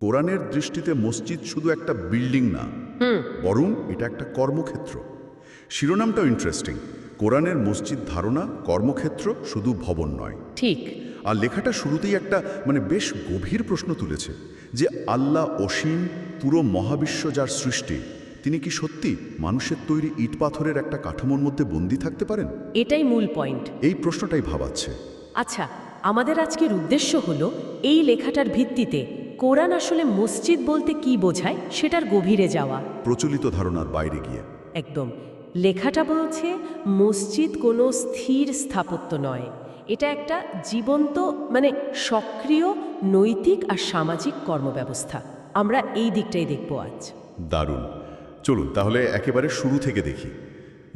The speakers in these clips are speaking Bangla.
কোরআনের দৃষ্টিতে মসজিদ শুধু একটা বিল্ডিং না বরং এটা একটা কর্মক্ষেত্র। শিরোনামটাও ইন্টারেস্টিং কোরআনের মসজিদ ধারণা কর্মক্ষেত্র শুধু ভবন নয়। ঠিক। আর লেখাটা শুরুতেই একটা মানে বেশ গভীর প্রশ্ন তুলেছে যে আল্লাহ অসীম পুরো মহাবিশ্ব যার সৃষ্টি তিনি কি সত্যি মানুষের তৈরি ইট পাথরের একটা কাঠামোর মধ্যে বন্দি থাকতে পারেন? এটাই মূল পয়েন্ট। এই প্রশ্নটাই ভাবাচ্ছে। আচ্ছা আমাদের আজকের উদ্দেশ্য হলো এই লেখাটার ভিত্তিতে কোরআন আসলে মসজিদ বলতে কি বোঝায় সেটার গভীরে যাওয়া। প্রচলিত ধারণার বাইরে গিয়ে। একদম। লেখাটা বলছে মসজিদ কোনো স্থির স্থাপত্য নয়। এটা একটা জীবন্ত মানে সক্রিয় নৈতিক আর সামাজিক কর্মব্যবস্থা। আমরা এই দিকটাই দেখব আজ। দারুণ। চলুন তাহলে একেবারে শুরু থেকে দেখি।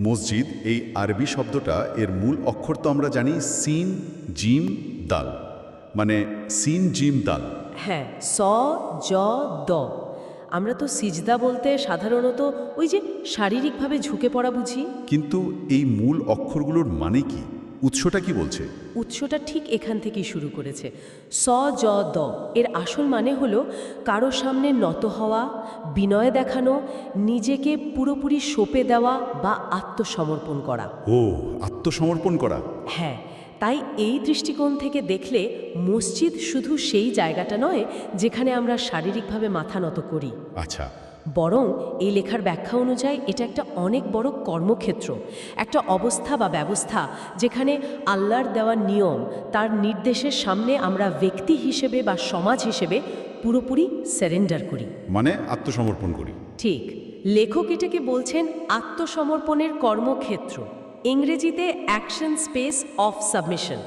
মসজিদ এই আরবি শব্দটা এর মূল অক্ষর তো আমরা জানি সিন জিম দাল। মানে সিন জিম দাল। হ্যাঁ স জ দ। আমরা তো সিজদা বলতে সাধারণত ওই যে শারীরিকভাবে ঝুঁকে পড়া বুঝি। কিন্তু এই মূল অক্ষরগুলোর মানে কি? উৎসটা কি বলছে? উৎসটা ঠিক এখান থেকেই শুরু করেছে। স জ দ। এর আসল মানে হলো কারও সামনে নত হওয়া বিনয় দেখানো নিজেকে পুরোপুরি সঁপে দেওয়া বা আত্মসমর্পণ করা। ও আত্মসমর্পণ করা। হ্যাঁ তাই এই দৃষ্টিকোণ থেকে দেখলে মসজিদ শুধু সেই জায়গাটা নয় যেখানে আমরা শারীরিকভাবে মাথা নত করি। আচ্ছা। বরং এই লেখার ব্যাখ্যা অনুযায়ী এটা একটা অনেক বড় কর্মক্ষেত্র একটা অবস্থা বা ব্যবস্থা যেখানে আল্লাহর দেওয়া নিয়ম তার নির্দেশের সামনে আমরা ব্যক্তি হিসেবে বা সমাজ হিসেবে পুরোপুরি সারেন্ডার করি। মানে আত্মসমর্পণ করি। ঠিক। লেখক এটাকে বলছেন আত্মসমর্পণের কর্মক্ষেত্র। ইংরেজিতে অ্যাকশন স্পেস অফ সাবমিশন।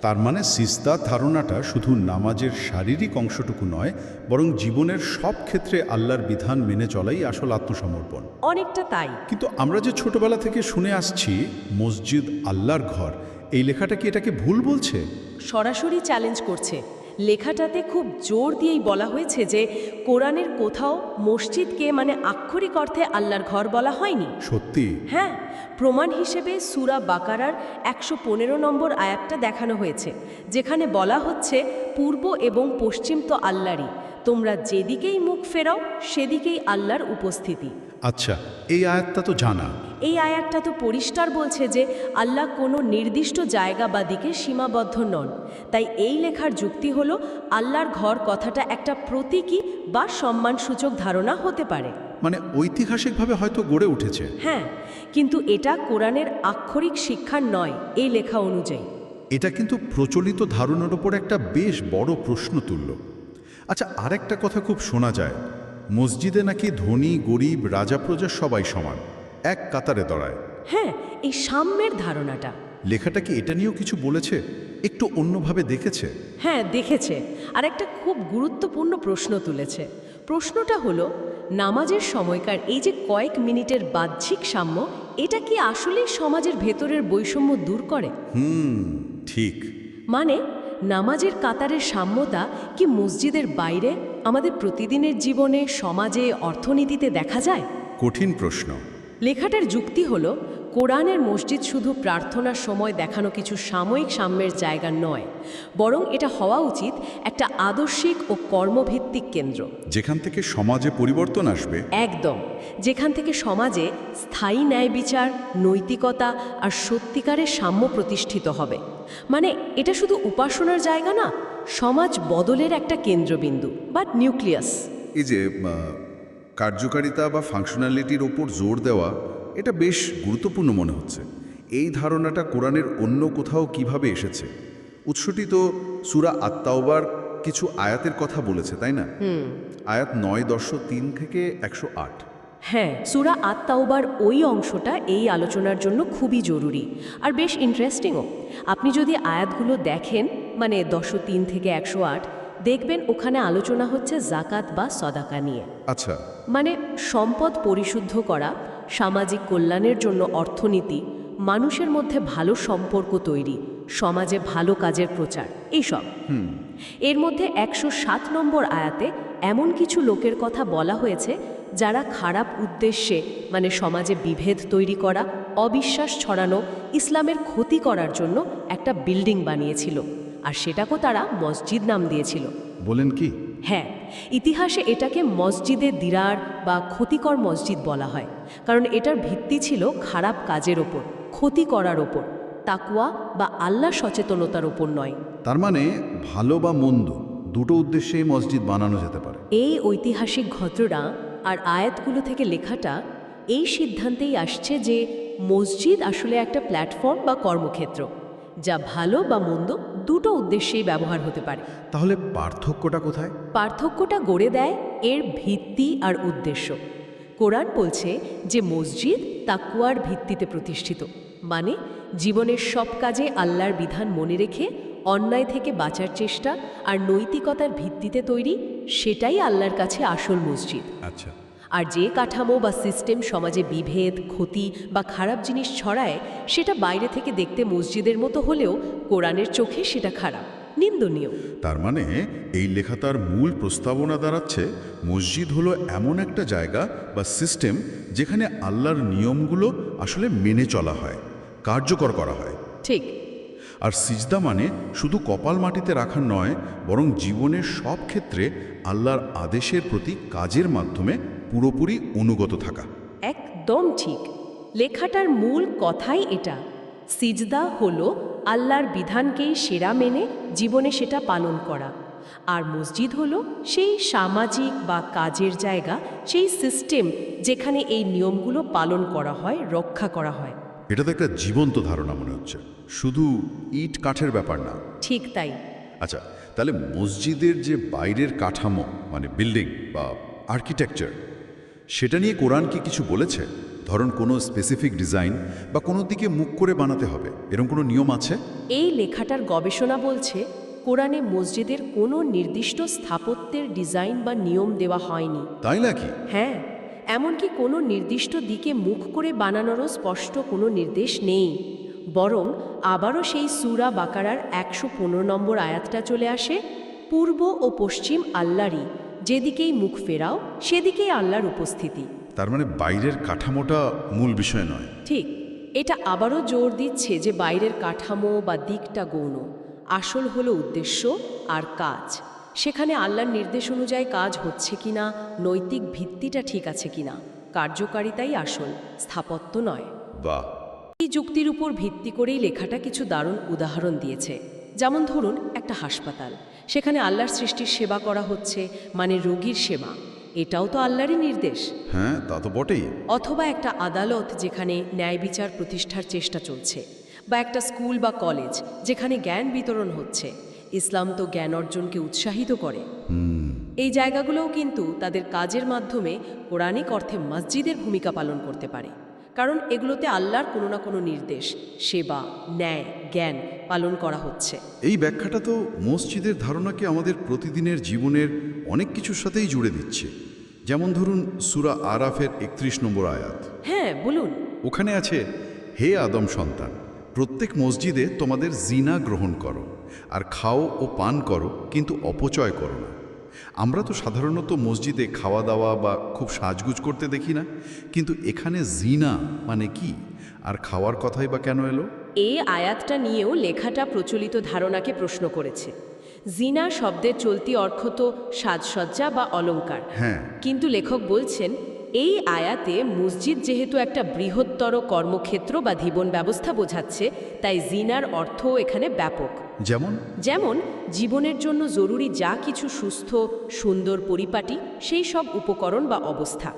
তার মানে সিস্তা ধারণাটা শুধু নামাজের শারীরিক অংশটুকু নয় বরং জীবনের সব ক্ষেত্রে আল্লাহর বিধান মেনে চলাই আসল আত্মসমর্পণ। অনেকটা তাই। কিন্তু আমরা যে ছোটবেলা থেকে শুনে আসছি মসজিদ আল্লাহর ঘর এই লেখাটা কি এটাকে ভুল বলছে? সরাসরি চ্যালেঞ্জ করছে। লেখাটাতে খুব জোর দিয়েই বলা হয়েছে যে কোরআনের কোথাও মসজিদকে মানে আক্ষরিক অর্থে আল্লাহর ঘর বলা হয়নি। সত্যি? হ্যাঁ প্রমাণ হিসেবে সুরা বাকারার একশো পনেরো নম্বর আয়াতটা দেখানো হয়েছে যেখানে বলা হচ্ছে পূর্ব এবং পশ্চিম তো আল্লাহরই তোমরা যেদিকেই মুখ ফেরাও সেদিকেই আল্লাহর উপস্থিতি। আচ্ছা এই আয়াতটা তো জানা। এই আয়াতটা তো পরিষ্কার বলছে যে আল্লাহ কোনো নির্দিষ্ট জায়গা বা দিকে সীমাবদ্ধ নন। তাই এই লেখার যুক্তি হল আল্লাহর ঘর কথাটা একটা প্রতীকী বা সম্মানসূচক ধারণা হতে পারে। মানে ঐতিহাসিকভাবে হয়তো গড়ে উঠেছে। হ্যাঁ কিন্তু এটা কোরআনের আক্ষরিক শিক্ষার নয় এই লেখা অনুযায়ী। এটা কিন্তু প্রচলিত ধারণার ওপর একটা বেশ বড় প্রশ্ন তুলল। আচ্ছা আরেকটা কথা খুব শোনা যায়। মসজিদে নাকি ধনী গরিব রাজা প্রজা সবাই সমান? এক কাতারে দাঁড়ায়। হ্যাঁ এই সাম্যের ধারণাটা। লেখাটা কি এটা নিয়েও কিছু বলেছে? একটু অন্যভাবে দেখেছে? হ্যাঁ দেখেছে। আর একটা খুব গুরুত্বপূর্ণ প্রশ্ন তুলেছে। প্রশ্নটা হলো নামাজের সময়কার এই যে কয়েক মিনিটের বাহ্যিক সাম্য এটা কি আসলেই সমাজের ভেতরের বৈষম্য দূর করে? হুম ঠিক। মানে নামাজের কাতারের সাম্যতা কি মসজিদের বাইরে আমাদের প্রতিদিনের জীবনে সমাজে অর্থনীতিতে দেখা যায়? কঠিন প্রশ্ন। লেখাটার যুক্তি হলো কোরআনের মসজিদ শুধু প্রার্থনার সময় দেখানো কিছু সাময়িক সাম্যের জায়গা নয় বরং এটা হওয়া উচিত একটা আদর্শিক ও কর্মভিত্তিক কেন্দ্র। যেখান থেকে সমাজে পরিবর্তন আসবে। একদম যেখান থেকে সমাজে স্থায়ী ন্যায় বিচার নৈতিকতা আর সত্যিকারের সাম্য প্রতিষ্ঠিত হবে। মানে এটা শুধু উপাসনার জায়গা না সমাজ বদলের একটা কেন্দ্রবিন্দু বা নিউক্লিয়াস। এই যে কার্যকারিতা বা ফাংশনালিটির ওপর জোর দেওয়া এটা বেশ গুরুত্বপূর্ণ মনে হচ্ছে। এই ধারণাটা কোরআনের অন্য কোথাও কীভাবে এসেছে? উৎসটি তো সুরা আত্মাওবার কিছু আয়াতের কথা বলেছে তাই না? আয়াত নয় দশ তিন থেকে একশো আট। হ্যাঁ সুরা আত্মাওবার ওই অংশটা এই আলোচনার জন্য খুবই জরুরি আর বেশ ইন্টারেস্টিংও আপনি যদি আয়াতগুলো দেখেন মানে দশো তিন থেকে একশো আট দেখবেন ওখানে আলোচনা হচ্ছে জাকাত বা সদাকা নিয়ে। আচ্ছা। মানে সম্পদ পরিশুদ্ধ করা সামাজিক কল্যাণের জন্য অর্থনীতি মানুষের মধ্যে ভালো সম্পর্ক তৈরি সমাজে ভালো কাজের প্রচার এইসব। এর মধ্যে একশো সাত নম্বর আয়াতে এমন কিছু লোকের কথা বলা হয়েছে যারা খারাপ উদ্দেশ্যে মানে সমাজে বিভেদ তৈরি করা অবিশ্বাস ছড়ানো ইসলামের ক্ষতি করার জন্য একটা বিল্ডিং বানিয়েছিল। আর সেটাকেও তারা মসজিদ নাম দিয়েছিল। বলেন কি? হ্যাঁ ইতিহাসে এটাকে মসজিদে দিরার বা ক্ষতিকর মসজিদ বলা হয় কারণ এটার ভিত্তি ছিল খারাপ কাজের ওপর ক্ষতি করার ওপর তাকুয়া বা আল্লাহ সচেতনতার ওপর নয়। তার মানে ভালো বা মন্দ দুটো উদ্দেশ্যেই মসজিদ বানানো যেতে পারে। এই ঐতিহাসিক ঘটনা আর আয়াতগুলো থেকে লেখাটা এই সিদ্ধান্তেই আসছে যে মসজিদ আসলে একটা প্ল্যাটফর্ম বা কর্মক্ষেত্র যা ভালো বা মন্দ দুটো উদ্দেশ্যেই ব্যবহার হতে পারে। তাহলে পার্থক্যটা কোথায়? পার্থক্যটা গড়ে দেয় এর ভিত্তি আর উদ্দেশ্য। কোরআন বলছে যে মসজিদ তাকুয়ার ভিত্তিতে প্রতিষ্ঠিত। মানে জীবনের সব কাজে আল্লাহর বিধান মনে রেখে অন্যায় থেকে বাঁচার চেষ্টা আর নৈতিকতার ভিত্তিতে তৈরি সেটাই আল্লাহর কাছে আসল মসজিদ। আচ্ছা। আর যে কাঠামো বা সিস্টেম সমাজে বিভেদ ক্ষতি বা খারাপ জিনিস ছড়ায় সেটা বাইরে থেকে দেখতে মসজিদের মতো হলেও কোরআনের চোখে সেটা খারাপ নিন্দনীয়। তার মানে এই লেখা তার মূল প্রস্তাবনা দাঁড়াচ্ছে মসজিদ হলো এমন একটা জায়গা বা সিস্টেম যেখানে আল্লাহর নিয়মগুলো আসলে মেনে চলা হয় কার্যকর করা হয়। ঠিক। আর সিজদা মানে শুধু কপাল মাটিতে রাখা নয় বরং জীবনের সব ক্ষেত্রে আল্লাহর আদেশের প্রতি কাজের মাধ্যমে পুরোপুরি অনুগত থাকা। একদম ঠিক। লেখাটার মূল কথাই এটা। সিজদা হলো আল্লাহর বিধানকেই সেরা মেনে জীবনে সেটা পালন করা। আর মসজিদ হলো সেই সামাজিক বা কাজের জায়গা সেই সিস্টেম যেখানে এই নিয়মগুলো পালন করা হয় রক্ষা করা হয়। এটা তো একটা জীবন্ত ধারণা মনে হচ্ছে। শুধু ইট কাঠের ব্যাপার না। ঠিক তাই। আচ্ছা তাহলে মসজিদের যে বাইরের কাঠামো মানে বিল্ডিং বা আর্কিটেকচার সেটা নিয়ে কোরআন কি কিছু বলেছে? ধরুন কোনো স্পেসিফিক ডিজাইন বা কোনো দিকে মুখ করে বানাতে হবে। এরকম কোনো নিয়ম আছে? এই লেখাটার গবেষণা বলছে কোরআনে মসজিদের কোনো নির্দিষ্ট স্থাপত্যের ডিজাইন বা নিয়ম দেওয়া হয়নি। তাই নাকি? হ্যাঁ এমনকি কোনো নির্দিষ্ট দিকে মুখ করে বানানোরও স্পষ্ট কোনো নির্দেশ নেই। বরং আবারও সেই সুরা বাকারার একশো পনেরো নম্বর আয়াতটা চলে আসে পূর্ব ও পশ্চিম আল্লাহরই। যেদিকেই মুখ ফেরাও সেদিকেই আল্লাহর উপস্থিতি। তার মানে বাইরের কাঠামোটা মূল বিষয় নয়। ঠিক এটা আবারও জোর দিচ্ছে যে বাইরের কাঠামো বা দিকটা গৌণ। আসল হলো উদ্দেশ্য আর কাজ। সেখানে আল্লাহর নির্দেশ অনুযায়ী কাজ হচ্ছে কিনা নৈতিক ভিত্তিটা ঠিক আছে কিনা কার্যকারিতাই আসল স্থাপত্য নয়। বাহ। এই যুক্তির উপর ভিত্তি করেই লেখাটা কিছু দারুণ উদাহরণ দিয়েছে। যেমন ধরুন একটা হাসপাতাল সেখানে আল্লাহর সৃষ্টির সেবা করা হচ্ছে মানে রোগীর সেবা। এটাও তো আল্লাহরই নির্দেশ। হ্যাঁ তা তো বটেই। অথবা একটা আদালত যেখানে ন্যায় বিচার প্রতিষ্ঠার চেষ্টা চলছে বা একটা স্কুল বা কলেজ যেখানে জ্ঞান বিতরণ হচ্ছে। ইসলাম তো জ্ঞান অর্জনকে উৎসাহিত করে। এই জায়গাগুলোও কিন্তু তাদের কাজের মাধ্যমে কোরআনিক অর্থে মসজিদের ভূমিকা পালন করতে পারে। কারণ এগুলোতে আল্লাহর কোনো না কোনো নির্দেশ সেবা ন্যায় জ্ঞান পালন করা হচ্ছে। এই ব্যাখ্যাটা তো মসজিদের ধারণাকে আমাদের প্রতিদিনের জীবনের অনেক কিছুর সাথেই জুড়ে দিচ্ছে। যেমন ধরুন সুরা আরাফের একত্রিশ নম্বর আয়াত। হ্যাঁ বলুন। ওখানে আছে হে আদম সন্তান প্রত্যেক মসজিদে তোমাদের জিনা গ্রহণ করো আর খাও ও পান করো কিন্তু অপচয় করো না। আমরা তো সাধারণত মসজিদে খাওয়া দাওয়া বা খুব সাজগুজ করতে দেখি না। কিন্তু এখানে জিনা মানে কি? আর খাওয়ার কথাই বা কেন এলো? এই আয়াতটা নিয়েও লেখাটা প্রচলিত ধারণাকে প্রশ্ন করেছে। জিনা শব্দের চলতি অর্থ তো সাজসজ্জা বা অলংকার হ্যাঁ। কিন্তু লেখক বলছেন এই আয়াতে মসজিদ যেহেতু একটা বৃহত্তর কর্মক্ষেত্র বা জীবন ব্যবস্থা বোঝাচ্ছে তাই জিনার অর্থও এখানে ব্যাপক। যেমন? যেমন জীবনের জন্য জরুরি যা কিছু সুস্থ সুন্দর পরিপাটি সেই সব উপকরণ বা অবস্থা।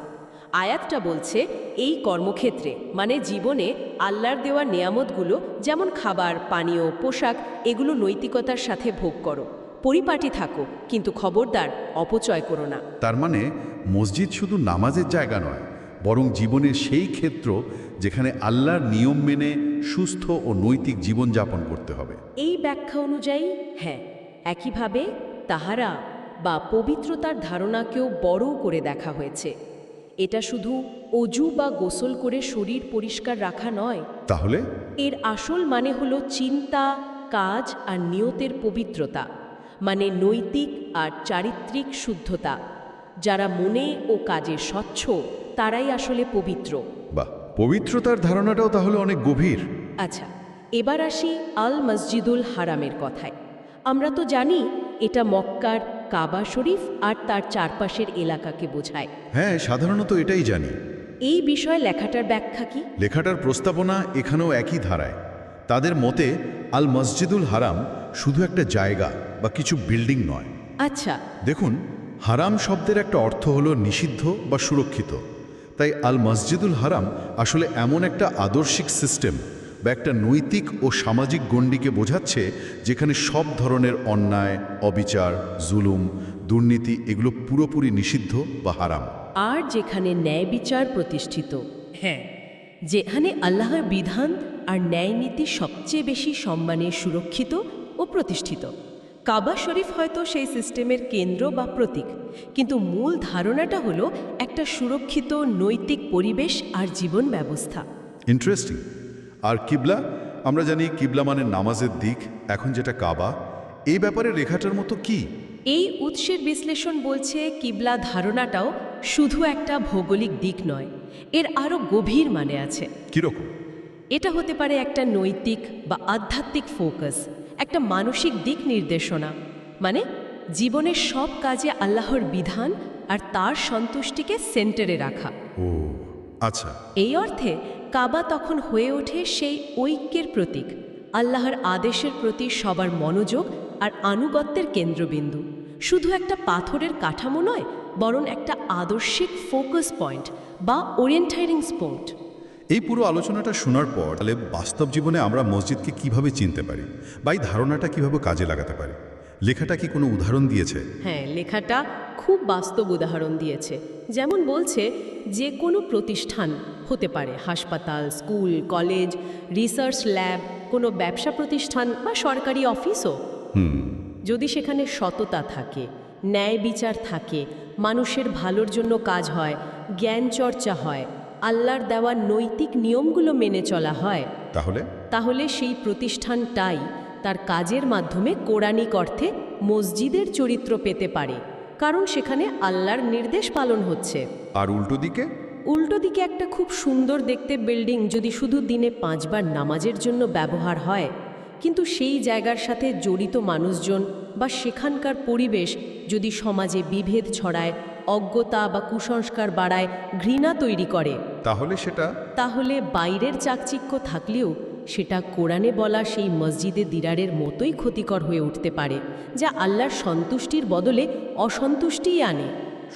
আয়াতটা বলছে এই কর্মক্ষেত্রে মানে জীবনে আল্লাহর দেওয়া নেয়ামতগুলো যেমন খাবার পানীয় পোশাক এগুলো নৈতিকতার সাথে ভোগ করো। পরিপাটি থাকো কিন্তু খবরদার অপচয় করো না। তার মানে মসজিদ শুধু নামাজের জায়গা নয় বরং জীবনের সেই ক্ষেত্র যেখানে আল্লাহর নিয়ম মেনে সুস্থ ও নৈতিক জীবনযাপন করতে হবে। এই ব্যাখ্যা অনুযায়ী হ্যাঁ একইভাবে তাহারা বা পবিত্রতার ধারণাকেও বড় করে দেখা হয়েছে। এটা শুধু অজু বা গোসল করে শরীর পরিষ্কার রাখা নয়। তাহলে? এর আসল মানে হলো চিন্তা কাজ আর নিয়তের পবিত্রতা মানে নৈতিক আর চারিত্রিক শুদ্ধতা। যারা মনে ও কাজে স্বচ্ছ তারাই আসলে পবিত্র। বাহ! পবিত্রতার ধারণাটাও তাহলে অনেক গভীর। আচ্ছা এবার আসি আল মসজিদুল হারামের কথায়। আমরা তো জানি এটা মক্কার কাবা শরীফ আর তার চারপাশের এলাকাকে বোঝায়। হ্যাঁ সাধারণত এটাই জানি। এই বিষয়ে লেখাটার ব্যাখ্যা কি? লেখাটার প্রস্তাবনা এখানেও একই ধারায়। তাদের মতে আল মসজিদুল হারাম শুধু একটা জায়গা বা কিছু বিল্ডিং নয়। আচ্ছা। দেখুন হারাম শব্দের একটা অর্থ হলো নিষিদ্ধ বা সুরক্ষিত। তাই আল মসজিদুল হারাম আসলে এমন একটা আদর্শিক সিস্টেম বা একটা নৈতিক ও সামাজিক গণ্ডিকে বোঝাচ্ছে যেখানে সব ধরনের অন্যায় অবিচার জুলুম দুর্নীতি এগুলো পুরোপুরি নিষিদ্ধ বা হারাম। আর যেখানে ন্যায় বিচার প্রতিষ্ঠিত। হ্যাঁ। যেখানে আল্লাহর বিধান আর ন্যায় নীতি সবচেয়ে বেশি সম্মানে সুরক্ষিত ও প্রতিষ্ঠিত। কাবা শরীফ হয়তো সেই সিস্টেমের কেন্দ্র বা প্রতীক কিন্তু মূল ধারণাটা হলো একটা সুরক্ষিত নৈতিক পরিবেশ আর জীবন ব্যবস্থা। ইন্টারেস্টিং আর কিবলা? আমরা জানি কিবলা মানে নামাজের দিক এখন যেটা কাবা। এই ব্যাপারে লেখাটার মতো কি? এই উৎসের বিশ্লেষণ বলছে কিবলা ধারণাটাও শুধু একটা ভৌগোলিক দিক নয় এর আরও গভীর মানে আছে। কীরকম? এটা হতে পারে একটা নৈতিক বা আধ্যাত্মিক ফোকাস একটা মানসিক দিক নির্দেশনা। মানে জীবনের সব কাজে আল্লাহর বিধান আর তার সন্তুষ্টিকে সেন্টারে রাখা। ও আচ্ছা। এই অর্থে কাবা তখন হয়ে ওঠে সেই ঐক্যের প্রতীক আল্লাহর আদেশের প্রতি সবার মনোযোগ আর আনুগত্যের কেন্দ্রবিন্দু। শুধু একটা পাথরের কাঠামো নয় বরং একটা আদর্শিক ফোকাস পয়েন্ট বা ওরিয়েন্টাইরিং স্পট এই পুরো আলোচনাটা শোনার পর তাহলে বাস্তব জীবনে আমরা মসজিদকে কীভাবে চিনতে পারি? বা এই ধারণাটা কীভাবে কাজে লাগাতে পারি? লেখাটা কি কোনো উদাহরণ দিয়েছে? হ্যাঁ লেখাটা খুব বাস্তব উদাহরণ দিয়েছে। যেমন বলছে যে কোনো প্রতিষ্ঠান হতে পারে হাসপাতাল স্কুল কলেজ রিসার্চ ল্যাব কোনো ব্যবসা প্রতিষ্ঠান বা সরকারি অফিসও। যদি সেখানে সততা থাকে ন্যায় বিচার থাকে মানুষের ভালোর জন্য কাজ হয় জ্ঞান চর্চা হয় আল্লাহর দেওয়া নৈতিক নিয়মগুলো মেনে চলা হয়। তাহলে? তাহলে সেই প্রতিষ্ঠানটাই তার কাজের মাধ্যমে কোরআনিক অর্থে মসজিদের চরিত্র পেতে পারে কারণ সেখানে আল্লাহর নির্দেশ পালন হচ্ছে। আর উল্টো দিকে? উল্টো দিকে একটা খুব সুন্দর দেখতে বিল্ডিং যদি শুধু দিনে পাঁচবার নামাজের জন্য ব্যবহার হয় কিন্তু সেই জায়গার সাথে জড়িত মানুষজন বা সেখানকার পরিবেশ যদি সমাজে বিভেদ ছড়ায় অজ্ঞতা বা কুসংস্কার বাড়ায় ঘৃণা তৈরি করে। তাহলে সেটা? তাহলে বাইরের চাকচিক্য থাকলেও সেটা কোরআনে বলা সেই মসজিদে দিরারের মতোই ক্ষতিকর হয়ে উঠতে পারে যা আল্লাহর সন্তুষ্টির বদলে অসন্তুষ্টিই আনে।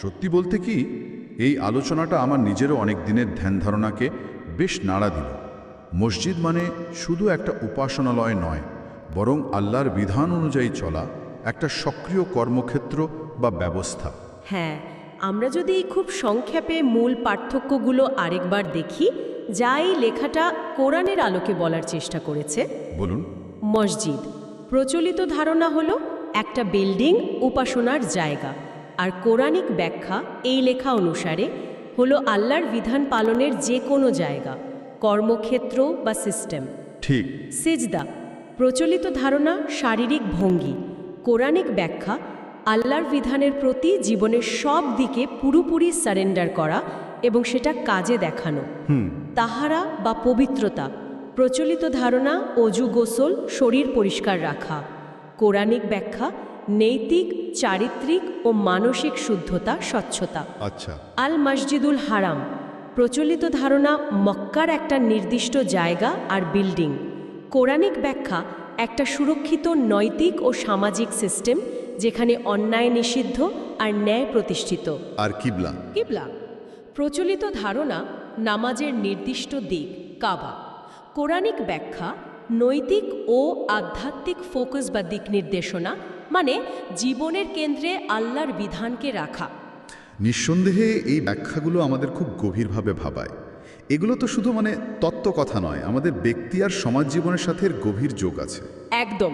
সত্যি বলতে কি এই আলোচনাটা আমার নিজেরও অনেক দিনের ধ্যান ধারণাকে বেশ নাড়া দিল। মসজিদ মানে শুধু একটা উপাসনালয় নয় বরং আল্লাহর বিধান অনুযায়ী চলা একটা সক্রিয় কর্মক্ষেত্র বা ব্যবস্থা। হ্যাঁ আমরা যদি খুব সংক্ষেপে মূল পার্থক্যগুলো আরেকবার দেখি যা এই লেখাটা কোরআনের আলোকে বলার চেষ্টা করেছে। বলুন। মসজিদ। প্রচলিত ধারণা হলো একটা বিল্ডিং উপাসনার জায়গা আর কোরআনিক ব্যাখ্যা এই লেখা অনুসারে হলো আল্লাহর বিধান পালনের যে কোনো জায়গা কর্মক্ষেত্র বা সিস্টেম। ঠিক। সিজদা। প্রচলিত ধারণা শারীরিক ভঙ্গি। কোরআনিক ব্যাখ্যা আল্লাহর বিধানের প্রতি জীবনের সব দিকে পুরোপুরি সারেন্ডার করা এবং সেটা কাজে দেখানো। তাহারা বা পবিত্রতা প্রচলিত ধারণা অজু গোসল শরীর পরিষ্কার রাখা কোরআনিক ব্যাখ্যা নৈতিক চারিত্রিক ও মানসিক শুদ্ধতা স্বচ্ছতা। আচ্ছা। আল মসজিদুল হারাম প্রচলিত ধারণা মক্কার একটা নির্দিষ্ট জায়গা আর বিল্ডিং। কোরআনিক ব্যাখ্যা একটা সুরক্ষিত নৈতিক ও সামাজিক সিস্টেম যেখানে অন্যায় নিষিদ্ধ আর ন্যায় প্রতিষ্ঠিত। আর কিবলা। কিবলা। প্রচলিত ধারণা নামাজের নির্দিষ্ট দিক কাবা। কোরআনিক ব্যাখ্যা নৈতিক ও আধ্যাত্মিক ফোকাস বা দিক নির্দেশনা মানে জীবনের কেন্দ্রে আল্লাহর বিধানকে রাখা। নিঃসন্দেহে এই ব্যাখ্যাগুলো আমাদের খুব গভীরভাবে ভাবায়। এগুলো তো শুধু মানে তত্ত্ব কথা নয় আমাদের ব্যক্তি আর সমাজ জীবনের সাথে গভীর যোগ আছে। একদম।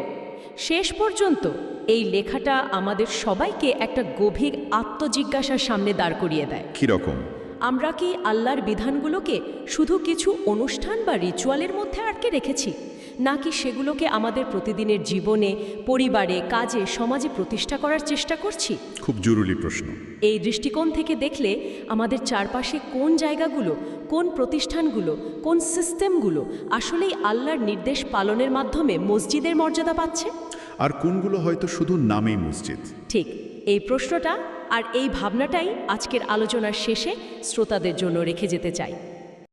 শেষ পর্যন্ত এই লেখাটা আমাদের সবাইকে একটা গভীর আত্মজিজ্ঞাসার সামনে দাঁড় করিয়ে দেয়। কীরকম? আমরা কি আল্লাহর বিধানগুলোকে শুধু কিছু অনুষ্ঠান বা রিচুয়ালের মধ্যে আটকে রেখেছি? নাকি সেগুলোকে আমাদের প্রতিদিনের জীবনে পরিবারে কাজে সমাজে প্রতিষ্ঠা করার চেষ্টা করছি? খুব জরুরি প্রশ্ন। এই দৃষ্টিকোণ থেকে দেখলে আমাদের চারপাশে কোন জায়গাগুলো কোন প্রতিষ্ঠানগুলো কোন সিস্টেমগুলো আসলেই আল্লাহর নির্দেশ পালনের মাধ্যমে মসজিদের মর্যাদা পাচ্ছে? আর কোনগুলো হয়তো শুধু নামেই মসজিদ? ঠিক এই প্রশ্নটা আর এই ভাবনাটাই আজকের আলোচনার শেষে শ্রোতাদের জন্য রেখে যেতে চাই।